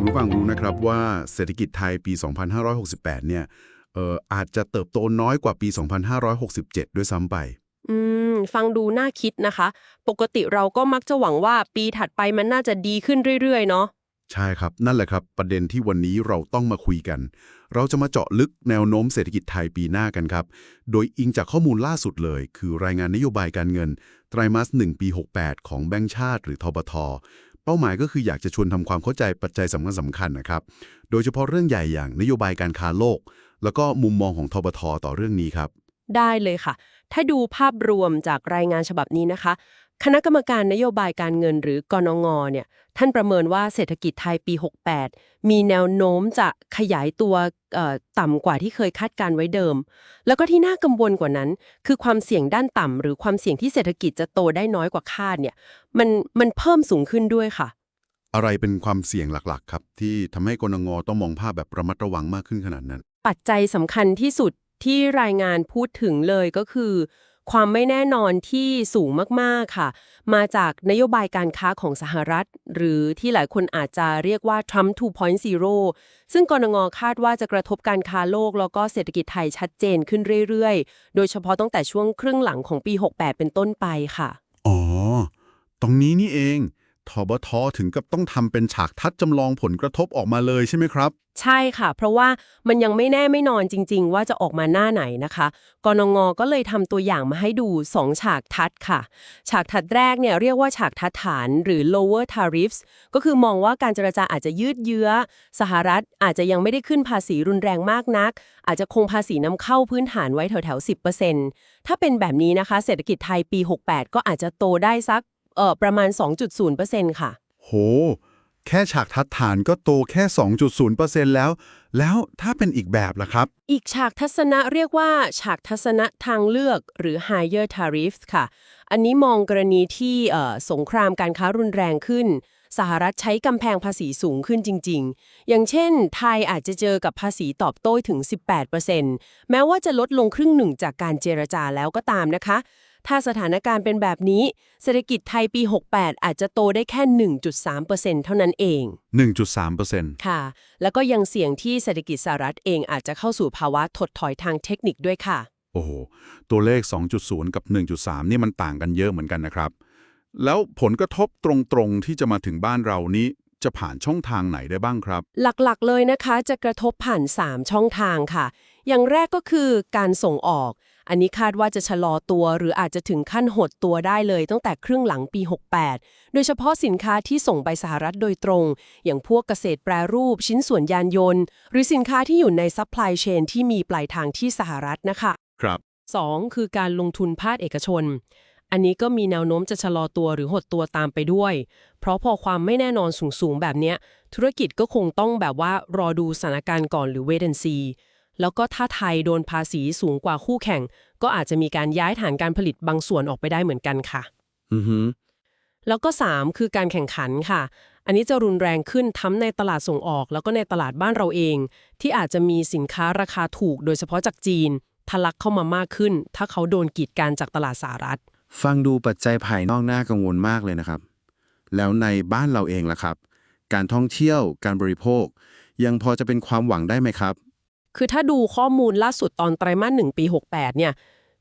คุณผู้ฟังรู้นะครับว่าเศรษฐกิจไทยปี 2568 เนี่ยเอ่ออาจจะเติบโตน้อยกว่าปี 2567 ด้วยซ้ำไป อืม ฟังดูน่าคิดนะคะ ปกติเราก็มักจะหวังว่าปีถัดไปมันน่าจะดีขึ้นเรื่อย ๆ เนาะใช่ครับ นั่นแหละครับ ประเด็นที่วันนี้เราต้องมาคุยกัน เราจะมาเจาะลึกแนวโน้มเศรษฐกิจไทยปีหน้ากันครับ โดยอิงจากข้อมูลล่าสุดเลย คือรายงานนโยบายการเงิน ไตรมาส1ปี 68 ของแบงก์ชาติ หรือทบท เป้าหมายก็คืออยากจะชวนทำความเข้าใจปัจจัยสำคัญสำคัญนะครับ โดยเฉพาะเรื่องใหญ่อย่างนโยบายการค้าโลก แล้วก็มุมมองของทบทต่อเรื่องนี้ครับ ได้เลยค่ะ ถ้าดูภาพรวมจากรายงานฉบับนี้นะคะ คณะกรรมการนโยบายการเงินหรือกนงเนี่ยท่านประเมินว่าเศรษฐกิจไทยปี 68 มีแนวโน้มจะขยายตัวเอ่อต่ำกว่าที่เคยคาดการไว้เดิม แล้วก็ที่น่ากังวลกว่านั้น คือความเสี่ยงด้านต่ำหรือความเสี่ยงที่เศรษฐกิจจะโตได้น้อยกว่าคาดเนี่ยมันมันเพิ่มสูงขึ้นด้วยค่ะ อะไรเป็นความเสี่ยงหลักๆ ครับ ที่ทำให้กนงต้องมองภาพแบบระมัดระวังมากขึ้นขนาดนั้น ปัจจัยสำคัญที่สุดที่รายงานพูดถึงเลยก็คือ ความไม่แน่นอนที่สูงมากๆค่ะ มาจากนโยบายการค้าของสหรัฐ หรือที่หลายคนอาจจะเรียกว่า Trump 2.0 ซึ่งกรงงคาดว่าจะกระทบการค้าโลก แล้วก็เศรษฐกิจไทยชัดเจนขึ้นเรื่อยๆ โดยเฉพาะตั้งแต่ช่วงครึ่งหลังของปี 68 เป็นต้นไปค่ะ อ๋อ ตรงนี้นี่เอง ทบทถึงกับต้องทำเป็นฉากทัดจำลองผลกระทบออกมาเลยใช่ไหมครับ ใช่ค่ะ เพราะว่ามันยังไม่แน่ไม่นอนจริง ๆ ว่าจะออกมาหน้าไหนนะคะกนงก็เลยทำตัวอย่างมาให้ดู 2 ฉากทัดค่ะ ฉากทัดแรกเนี่ยเรียกว่าฉากทัดฐานหรือ lower tariffs ก็คือมองว่าการเจรจาอาจจะยืดเยื้อ สหรัฐอาจจะยังไม่ได้ขึ้นภาษีรุนแรงมากนัก อาจจะคงภาษีนำเข้าพื้นฐานไว้แถวๆ10%ถ้าเป็นแบบนี้นะคะ เศรษฐกิจไทยปี 68 ก็อาจจะโตได้สัก ออประมาณ 2.0%ค่ะ โห แค่ฉากทัดฐานก็โตแค่ 2.0%แล้ว แล้วถ้าเป็นอีกแบบล่ะครับ อีกฉากทัศนะเรียกว่า ฉากทัศนะทางเลือกหรือ higher tariffs ค่ะ อันนี้มองกรณีที่เอ่อสงครามการค้ารุนแรงขึ้น สหรัฐใช้กำแพงภาษีสูงขึ้นจริง ๆ อย่างเช่น ไทยอาจจะเจอกับภาษีตอบโต้ถึง 18%แม้ว่าจะลดลงครึ่งหนึ่งจากการเจรจาแล้วก็ตามนะคะ ถ้าสถานการณ์เป็นแบบนี้ เศรษฐกิจไทยปี 68 อาจจะโตได้แค่ 1.3%เท่านั้นเอง 1.3%ค่ะ แล้วก็ยังเสี่ยงที่เศรษฐกิจสหรัฐเองอาจจะเข้าสู่ภาวะถดถอยทางเทคนิคด้วยค่ะ โอ้โห ตัวเลข 2.0 กับ 1.3 นี่มันต่างกันเยอะเหมือนกันนะครับ แล้วผลกระทบตรงๆที่จะมาถึงบ้านเรานี้จะผ่านช่องทางไหนได้บ้างครับ หลักๆเลยนะคะจะกระทบผ่าน 3 ช่องทางค่ะ อย่างแรกก็คือการส่งออก อันนี้คาดว่าจะชะลอตัวหรืออาจจะถึงขั้นหดตัวได้เลยตั้งแต่ครึ่งหลังปี 68 โดยเฉพาะสินค้าที่ส่งไปสหรัฐโดยตรง อย่างพวกเกษตรแปรรูป ชิ้นส่วนยานยนต์ หรือสินค้าที่อยู่ในซัพพลายเชนที่มีปลายทางที่สหรัฐนะคะครับ 2. คือการลงทุนภาคเอกชน อันนี้ก็มีแนวโน้มจะชะลอตัวหรือหดตัวตามไปด้วย เพราะพอความไม่แน่นอนสูงๆแบบเนี้ย ธุรกิจก็คงต้องแบบว่ารอดูสถานการณ์ก่อนหรือ wait and see แล้วก็ถ้าไทยโดนภาษีสูงกว่าคู่แข่ง ก็อาจจะมีการย้ายฐานการผลิตบางส่วนออกไปได้เหมือนกันค่ะ อือฮึแล้วก็ 3 คือการแข่งขันค่ะ อันนี้จะรุนแรงขึ้นทั้งในตลาดส่งออก แล้วก็ในตลาดบ้านเราเอง ที่อาจจะมีสินค้าราคาถูก โดยเฉพาะจากจีนทะลักเข้ามามากขึ้น ถ้าเขาโดนกีดกันจากตลาดสหรัฐ ฟังดูปัจจัยภายนอกน่ากังวลมากเลยนะครับ แล้วในบ้านเราเองล่ะครับ การท่องเที่ยว การบริโภค ยังพอจะเป็นความหวังได้ไหมครับ คือถ้าดูข้อมูลล่าสุดตอนไตรมาสหนึ่งปี 68 เนี่ย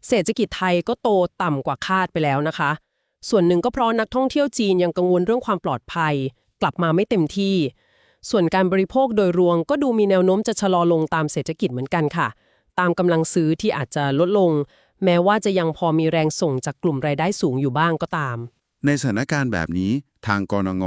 เศรษฐกิจไทยก็โตต่ำกว่าคาดไปแล้วนะคะ ส่วนหนึ่งก็เพราะนักท่องเที่ยวจีนยังกังวลเรื่องความปลอดภัย กลับมาไม่เต็มที่ ส่วนการบริโภคโดยรวมก็ดูมีแนวโน้มจะชะลอลงตามเศรษฐกิจเหมือนกันค่ะ ตามกำลังซื้อที่อาจจะลดลง แม้ว่าจะยังพอมีแรงส่งจากกลุ่มรายได้สูงอยู่บ้างก็ตาม ในสถานการณ์แบบนี้ทางกรงง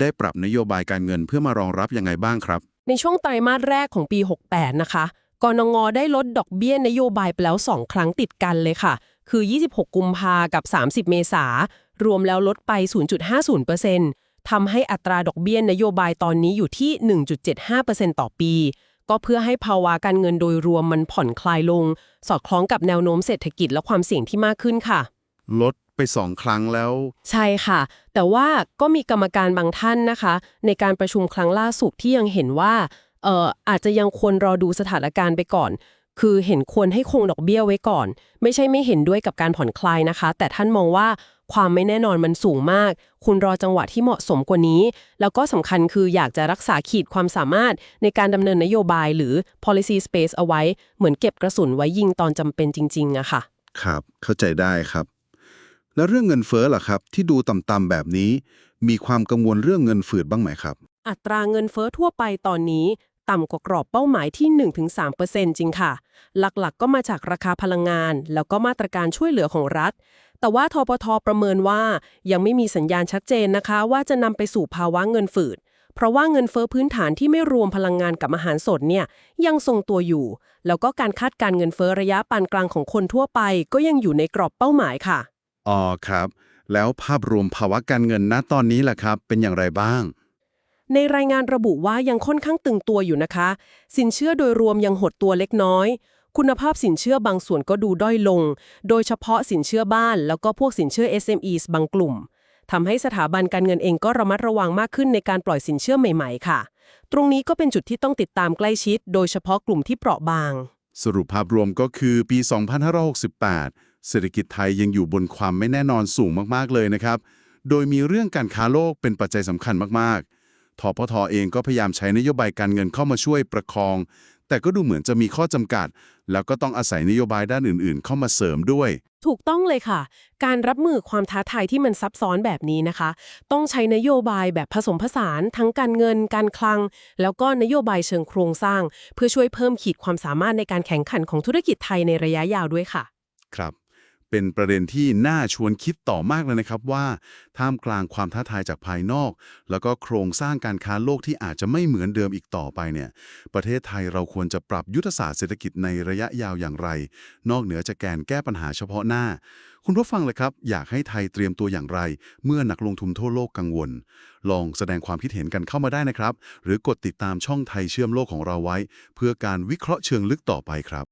ได้ปรับนโยบายการเงินเพื่อมารองรับยังไงบ้างครับ ในช่วงไตรมาสแรกของปี 68 นะคะกนงได้ลดดอกเบี้ยนโยบายไปแล้ว 2 ครั้งติดกันเลยค่ะ คือ 26 กุมภากับ 30 เมษารวมแล้วลดไป 0.50%ทำให้อัตราดอกเบี้ยนโยบายตอนนี้อยู่ที่ 1.75%ต่อปี ก็เพื่อให้ภาวะการเงินโดยรวมมันผ่อนคลายลง สอดคล้องกับแนวโน้มเศรษฐกิจและความเสี่ยงที่มากขึ้นค่ะ ลดไปสองครั้งแล้ว ใช่ค่ะ แต่ว่าก็มีกรรมการบางท่านนะคะ ในการประชุมครั้งล่าสุดที่ยังเห็นว่าเอ่ออาจจะยังควรรอดูสถานการณ์ไปก่อน คือเห็นควรให้คงดอกเบี้ยไว้ก่อน ไม่ใช่ไม่เห็นด้วยกับการผ่อนคลายนะคะ แต่ท่านมองว่าความไม่แน่นอนมันสูงมาก คุณรอจังหวะที่เหมาะสมกว่านี้ แล้วก็สำคัญคืออยากจะรักษาขีดความสามารถในการดำเนินนโยบายหรือ policy space เอาไว้ เหมือนเก็บกระสุนไว้ยิงตอนจำเป็นจริงๆอะค่ะ ครับ เข้าใจได้ครับ แล้วเรื่องเงินเฟ้อล่ะครับ ที่ดูต่ำๆแบบนี้ มีความกังวลเรื่องเงินฝืดบ้างไหมครับ อัตราเงินเฟ้อทั่วไปตอนนี้ ต่ำกว่ากรอบเป้าหมายที่ 1-3%จริงค่ะ หลักๆก็มาจากราคาพลังงาน แล้วก็มาตรการช่วยเหลือของรัฐ แต่ว่าทปทประเมินว่ายังไม่มีสัญญาณชัดเจนนะคะ ว่าจะนำไปสู่ภาวะเงินฝืดเพราะว่าเงินเฟ้อพื้นฐานที่ไม่รวมพลังงานกับอาหารสดเนี่ยยังทรงตัวอยู่ แล้วก็การคาดการเงินเฟ้อระยะปานกลางของคนทั่วไป ก็ยังอยู่ในกรอบเป้าหมายค่ะ อ๋อครับ แล้วภาพรวมภาวะการเงินณตอนนี้ล่ะครับ เป็นอย่างไรบ้าง ในรายงานระบุว่ายังค่อนข้างตึงตัวอยู่นะคะ สินเชื่อโดยรวมยังหดตัวเล็กน้อย คุณภาพสินเชื่อบางส่วนก็ดูด้อยลง โดยเฉพาะสินเชื่อบ้าน แล้วก็พวกสินเชื่อ SMEs บางกลุ่มทำให้สถาบันการเงินเองก็ระมัดระวังมากขึ้นในการปล่อยสินเชื่อใหม่ๆ ค่ะ ตรงนี้ก็เป็นจุดที่ต้องติดตามใกล้ชิด โดยเฉพาะกลุ่มที่เปราะบาง สรุปภาพรวมก็คือปี 2568 เศรษฐกิจไทยยังอยู่บนความไม่แน่นอนสูงมากๆเลยนะครับ โดยมีเรื่องการค้าโลกเป็นปัจจัยสำคัญมากๆทพทเองก็พยายามใช้นโยบายการเงินเข้ามาช่วยประคอง แต่ก็ดูเหมือนจะมีข้อจำกัด แล้วก็ต้องอาศัยนโยบายด้านอื่นๆ เข้ามาเสริมด้วย ถูกต้องเลยค่ะ การรับมือความท้าทายที่มันซับซ้อนแบบนี้นะคะ ต้องใช้นโยบายแบบผสมผสาน ทั้งการเงิน การคลัง แล้วก็นโยบายเชิงโครงสร้าง เพื่อช่วยเพิ่มขีดความสามารถในการแข่งขันของธุรกิจไทยในระยะยาวด้วยค่ะ ครับ เป็นประเด็นที่น่าชวนคิดต่อมากเลยนะครับว่า ท่ามกลางความท้าทายจากภายนอก แล้วก็โครงสร้างการค้าโลกที่อาจจะไม่เหมือนเดิมอีกต่อไปเนี่ย ประเทศไทยเราควรจะปรับยุทธศาสตร์เศรษฐกิจในระยะยาวอย่างไร นอกเหนือจากแกนแก้ปัญหาเฉพาะหน้า คุณผู้ฟังเลยครับ อยากให้ไทยเตรียมตัวอย่างไร เมื่อนักลงทุนทั่วโลกกังวล ลองแสดงความคิดเห็นกันเข้ามาได้นะครับ หรือกดติดตามช่องไทยเชื่อมโลกของเราไว้ เพื่อการวิเคราะห์เชิงลึกต่อไปครับ